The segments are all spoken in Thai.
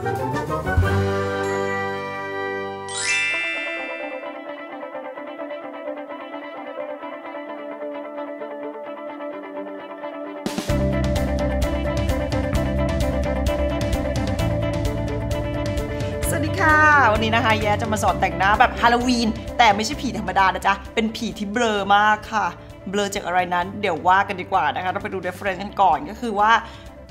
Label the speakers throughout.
Speaker 1: สวัสดีค่ะวันนี้นะคะแย้จะมาสอนแต่งหน้าแบบฮาโลวีน แต่ไม่ใช่ผีธรรมดานะจ๊ะ เป็นผีที่เบลอมากค่ะ เบลอจากอะไรนั้น เดี๋ยวว่ากันดีกว่านะคะ เราไปดู reference กันก่อนก็คือว่า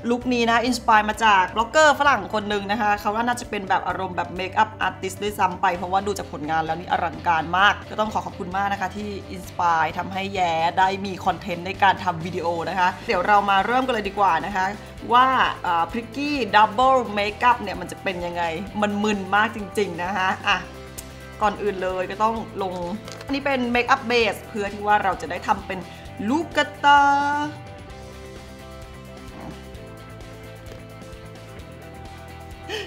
Speaker 1: ลุคนี้นะอินสปายมาจากบล็อกเกอร์ฝรั่งคนหนึ่งนะคะเขาว่าน่าจะเป็นแบบอารมณ์แบบเมคอัพอาร์ติสด้วยซ้ำไป เพราะว่าดูจากผลงานแล้วนี่อลังการมาก ก็ต้องขอขอบคุณมากนะคะที่อินสปายทำให้แย้ได้มีคอนเทนต์ในการทำวิดีโอนะคะ เดี๋ยวเรามาเริ่มกันเลยดีกว่านะคะว่าพริกกี้ดับเบิลเมคอัพเนี่ยมันจะเป็นยังไง มันมึนมากจริง ๆ นะคะอะก่อนอื่นเลยก็ต้องลง อันนี้เป็นเมคอัพเบสเพื่อที่ว่าเราจะได้ทำเป็นลูกกระตา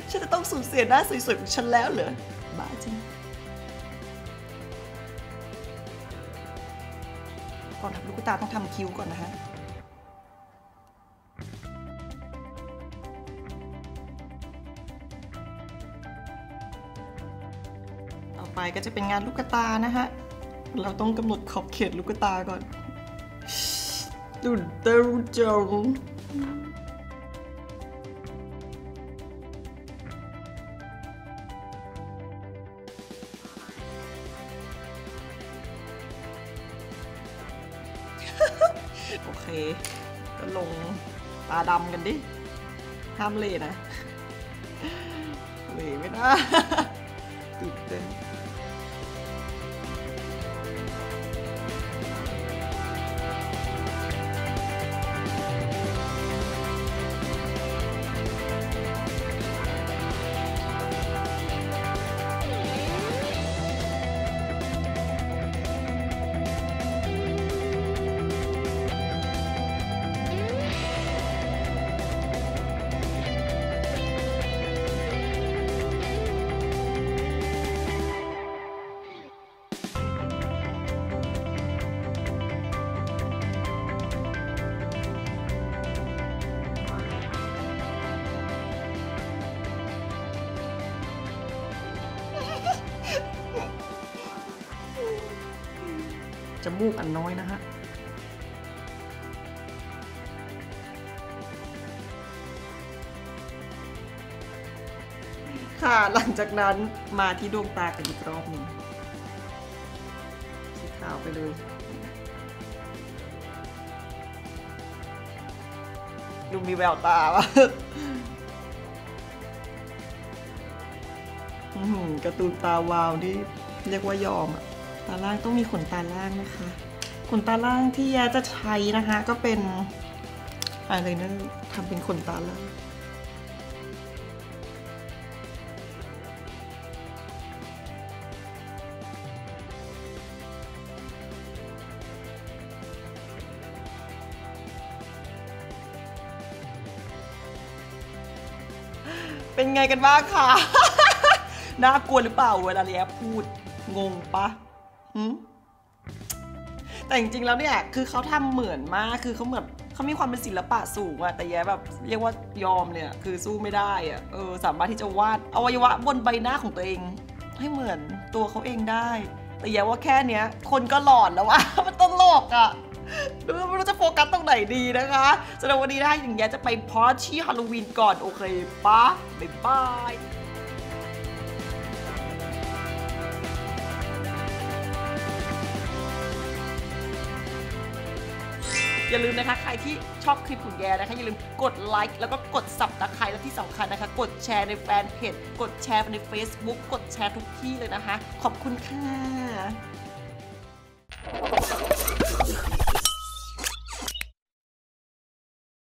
Speaker 1: ฉันจะต้องสูญเสียหน้าสวยๆของฉันแล้วเหรอบ้าจริงก่อนทำลูกตาต้องทำคิ้วก่อนนะฮะต่อไปก็จะเป็นงานลูกตานะฮะ เราต้องกำหนดขอบเขตลูกตาก่อนดูเต้าจัง โอเค ก็ลงตาดำกันดิ ห้ามเลนะเลไม่ได้ตื่นเต้น จมูกอันน้อยนะฮะค่ะหลังจากนั้นมาที่ดวงตากันอีกรอบหนึ่งสีขาวไปเลยดูมีแววตาวะอื้อหือการ์ตูนตาวาวนี่เรียกว่ายอมอะ ตาล่างต้องมีขนตาล่างนะคะ ขนตาล่างที่ยาจะใช้นะคะ ก็เป็นอะไรนะทำเป็นขนตาล่างเป็นไงกันบ้างคะ น่ากลัวหรือเปล่าเวลาเลียพูด งงปะ แต่จริงๆแล้วเนี่ยคือเขาทำเหมือนมากคือเขาเหมือนเขามีความเป็นศิลปะสูงอะแต่แย่แบบเรียกว่ายอมเนี่ยคือสู้ไม่ได้อะเออสามารถที่จะวาดอวัยวะบนใบหน้าของตัวเอง ให้เหมือนตัวเขาเองได้ แต่แย่ว่าแค่เนี้ย คนก็หลอนแล้วว่ามันตลกอะดูไม่รู้จะโฟกัสตรงไหนดีนะคะสำหรับวันนี้นะอย่างแย่จะไปพาร์ตี้ฮาโลวีนก่อนโอเคปะบ๊ายบาย อย่าลืมนะคะ ใครที่ชอบคลิปของแยนะคะอย่าลืมกดไลค์แล้วก็กดสับตะไคร้และที่สำคัญนะคะ กดแชร์ในแฟนเพจกดแชร์ใน Facebook กดแชร์ทุกที่เลยนะคะ ขอบคุณค่ะ